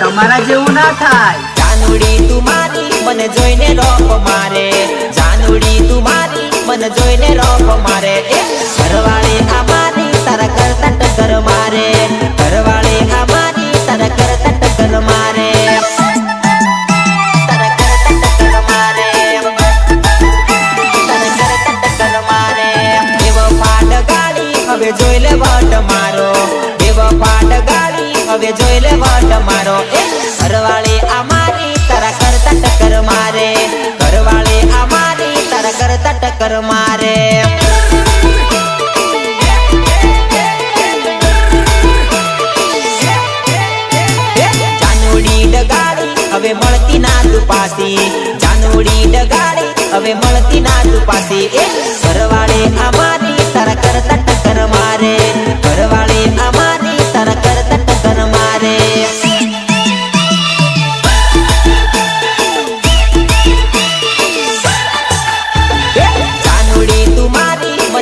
તમારા જેવું ના થાય. જાનુડી તું મારી, મને જોઈને રોપ મારે. જાનુડી તું મારી, મને જોઈને રોપ મારે. ઘરવાળે આ મારી. તારા કરતા ટક્કર મારે. ઘરવાળે આ મારી. તારા કરતા ટક્કર મારે. હવે જોઈ લે વટ મારો. હવે જોઈ લે વટ મારો. એ ઘરવાળી અમારી તારા કરતા ટક્કર મારે. ઘરવાળી અમારી મારી તારા કરતા ટક્કર મારે. હવે મળતી ના તું પાસી. જાનુડી ડગાડી હવે મળતી ના તું પાસી.